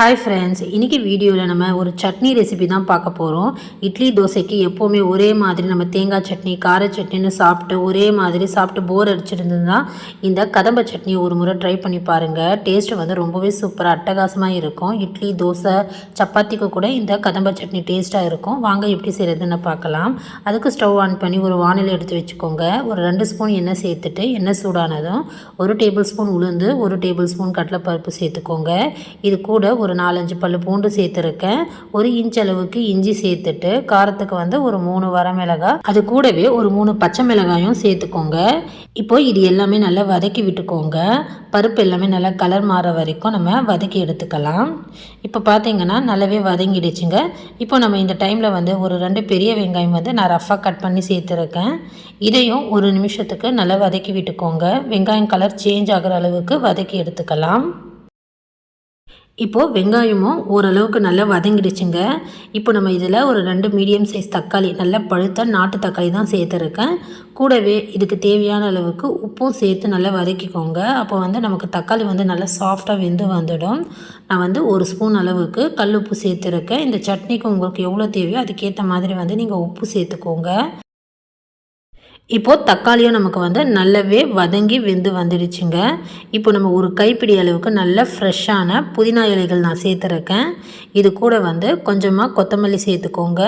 Hi friends இன்றைக்கி வீடியோவில் நம்ம ஒரு சட்னி ரெசிபி தான் பார்க்க போகிறோம் இட்லி தோசைக்கு எப்போவுமே ஒரே மாதிரி நம்ம தேங்காய் சட்னி கார சட்னின்னு சாப்பிட்டு ஒரே மாதிரி சாப்பிட்டு போர் அடிச்சிருந்ததுன்னா இந்த கதம்ப சட்னி ஒரு முறை ட்ரை பண்ணி பாருங்கள் டேஸ்ட்டு வந்து ரொம்பவே சூப்பராக அட்டகாசமாக இருக்கும். இட்லி தோசை சப்பாத்திக்கு கூட இந்த கதம்ப சட்னி டேஸ்ட்டாக இருக்கும். வாங்க எப்படி செய்கிறதுன்னு பார்க்கலாம். அதுக்கு ஸ்டவ் ஆன் பண்ணி ஒரு வானிலை எடுத்து வச்சுக்கோங்க. ஒரு ரெண்டு ஸ்பூன் எண்ணெய் சேர்த்துட்டு எண்ணெய் சூடானதும் ஒரு டேபிள் ஸ்பூன் உளுந்து ஒரு டேபிள் ஸ்பூன் கடலைப்பருப்பு சேர்த்துக்கோங்க. இது கூட ஒரு ஒரு நாலஞ்சு பல் பூண்டு சேர்த்துருக்கேன். ஒரு இன்ச் அளவுக்கு இஞ்சி சேர்த்துட்டு காரத்துக்கு வந்து ஒரு மூணு வரமிளகாய். அது கூடவே ஒரு மூணு பச்சை மிளகாயும் சேர்த்துக்கோங்க. இப்போ இது எல்லாமே நல்லா வதக்கி விட்டுக்கோங்க. பருப்பு எல்லாமே நல்லா கலர் மாற வரைக்கும் நம்ம வதக்கி எடுத்துக்கலாம். இப்போ பார்த்தீங்கன்னா நல்லாவே வதங்கிடுச்சுங்க. இப்போ நம்ம இந்த டைமில் வந்து ஒரு ரெண்டு பெரிய வெங்காயம் வந்து நான் ரஃபாக கட் பண்ணி சேர்த்துருக்கேன். இதையும் ஒரு நிமிஷத்துக்கு நல்லா வதக்கி விட்டுக்கோங்க. வெங்காயம் கலர் சேஞ்ச் ஆகிற அளவுக்கு வதக்கி எடுத்துக்கலாம். இப்போது வெங்காயமும் ஓரளவுக்கு நல்லா வதங்கிடுச்சுங்க. இப்போ நம்ம இதில் ஒரு ரெண்டு மீடியம் சைஸ் தக்காளி நல்லா பழுத்த நாட்டு தக்காளி தான் சேர்த்துருக்கேன். கூடவே இதுக்கு தேவையான அளவுக்கு உப்பும் சேர்த்து நல்லா வதக்கிக்கோங்க. அப்போ வந்து நமக்கு தக்காளி வந்து நல்லா சாஃப்டாக வெந்து வந்துடும். நான் வந்து ஒரு ஸ்பூன் அளவுக்கு கல் உப்பு சேர்த்துருக்கேன். இந்த சட்னிக்கு உங்களுக்கு எவ்வளோ தேவையோ அதுக்கேற்ற மாதிரி வந்து நீங்கள் உப்பு சேர்த்துக்கோங்க. இப்போது தக்காளியும் நமக்கு வந்து நல்லாவே வதங்கி வெந்து வந்துடுச்சுங்க. இப்போ நம்ம ஒரு கைப்பிடி அளவுக்கு நல்ல ஃப்ரெஷ்ஷான புதினா இலைகள் நான் சேர்த்துருக்கேன். இது கூட வந்து கொஞ்சமாக கொத்தமல்லி சேர்த்துக்கோங்க.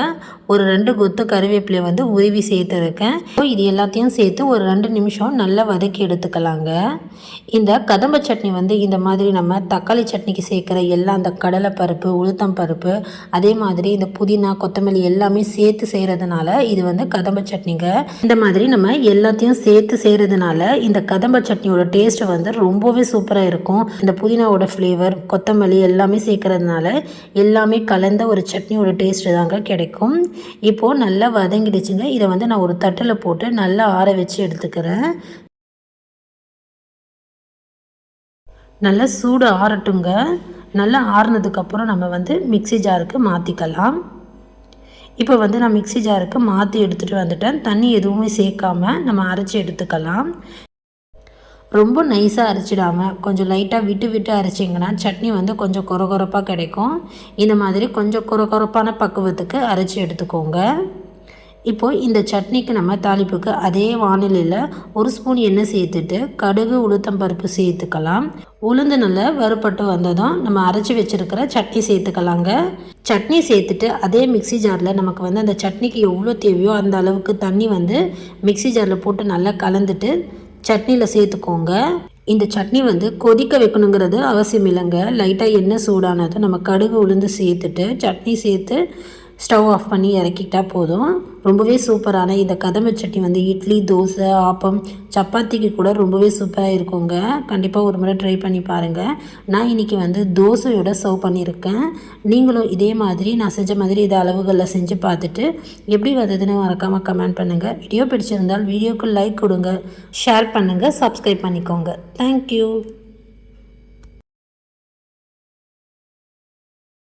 ஒரு ரெண்டு கொத்து கருவேப்பிலை வந்து உருவி சேர்த்துருக்கேன். இப்போ இது எல்லாத்தையும் சேர்த்து ஒரு ரெண்டு நிமிஷம் நல்லா வதக்கி எடுத்துக்கலாங்க. இந்த கதம்ப சட்னி வந்து இந்த மாதிரி நம்ம தக்காளி சட்னிக்கு சேர்க்குற எல்லா அந்த கடலை பருப்பு உளுத்தம் பருப்பு அதே மாதிரி இந்த புதினா கொத்தமல்லி எல்லாமே சேர்த்து செய்கிறதுனால இது வந்து கதம்ப சட்னிங்க. இந்த மாதிரி நம்ம எல்லாத்தையும் சேர்த்து செய்கிறதுனால இந்த கதம்ப சட்னியோட டேஸ்ட் வந்து ரொம்பவே சூப்பராக இருக்கும். இந்த புதினாவோட ஃப்ளேவர் கொத்தமல்லி எல்லாமே சேர்க்கறதுனால எல்லாமே கலந்த ஒரு சட்னியோட டேஸ்ட்டு தாங்க கிடைக்கும். இப்போது நல்லா வதங்கிடுச்சுங்க. இதை வந்து நான் ஒரு தட்டில் போட்டு நல்லா ஆற வச்சு எடுத்துக்கிறேன். நல்லா சூடு ஆறட்டுங்க. நல்லா ஆறுனதுக்கப்புறம் நம்ம வந்து மிக்சி ஜாருக்கு மாற்றிக்கலாம் இப்போ வந்து நான் மிக்சி ஜாருக்கு மாற்றி எடுத்துகிட்டு வந்துட்டேன். தண்ணி எதுவுமே சேர்க்காம நம்ம அரைச்சி எடுத்துக்கலாம். ரொம்ப நைஸாக அரைச்சிடாமல் கொஞ்சம் லைட்டாக விட்டு விட்டு அரைச்சிங்கன்னா சட்னி வந்து கொஞ்சம் குறகுறப்பாக கிடைக்கும். இந்த மாதிரி கொஞ்சம் குறகுறப்பான பக்குவத்துக்கு அரைச்சி எடுத்துக்கோங்க. இப்போது இந்த சட்னிக்கு நம்ம தாளிப்புக்கு அதே வானிலையில் ஒரு ஸ்பூன் எண்ணெய் சேர்த்துட்டு கடுகு உளுத்தம் பருப்பு சேர்த்துக்கலாம். உளுந்து நல்லா வறுப்பட்டு வந்ததும் நம்ம அரைச்சி வச்சுருக்கிற சட்னி சேர்த்துக்கலாங்க. சட்னி சேர்த்துட்டு அதே மிக்சி ஜாரில் நமக்கு வந்து அந்த சட்னிக்கு எவ்வளோ தேவையோ அந்த அளவுக்கு தண்ணி வந்து மிக்சி ஜாரில் போட்டு நல்லா கலந்துட்டு சட்னியில் சேர்த்துக்கோங்க. இந்த சட்னி வந்து கொதிக்க வைக்கணுங்கிறது அவசியம் இல்லைங்க. லைட்டாக எண்ணெய் சூடானதும் நம்ம கடுகு உளுந்து சேர்த்துட்டு சட்னி சேர்த்து ஸ்டவ் ஆஃப் பண்ணி இறக்கிட்டால் போதும். ரொம்பவே சூப்பரான இந்த கதம்ப சட்னி வந்து இட்லி தோசை ஆப்பம் சப்பாத்திக்கு கூட ரொம்பவே சூப்பராக இருக்குங்க. கண்டிப்பாக ஒரு முறை ட்ரை பண்ணி பாருங்கள் நான் இன்றைக்கி வந்து தோசையோட சர்வ் பண்ணியிருக்கேன். நீங்களும் இதே மாதிரி நான் செஞ்ச மாதிரி இதை அளவுகளில் செஞ்சு பார்த்துட்டு எப்படி வந்ததுன்னு மறக்காமல் கமெண்ட் பண்ணுங்கள் வீடியோ பிடிச்சிருந்தால் வீடியோக்கு லைக் கொடுங்க. ஷேர் பண்ணுங்கள் சப்ஸ்கிரைப் பண்ணிக்கோங்க. தேங்க்யூ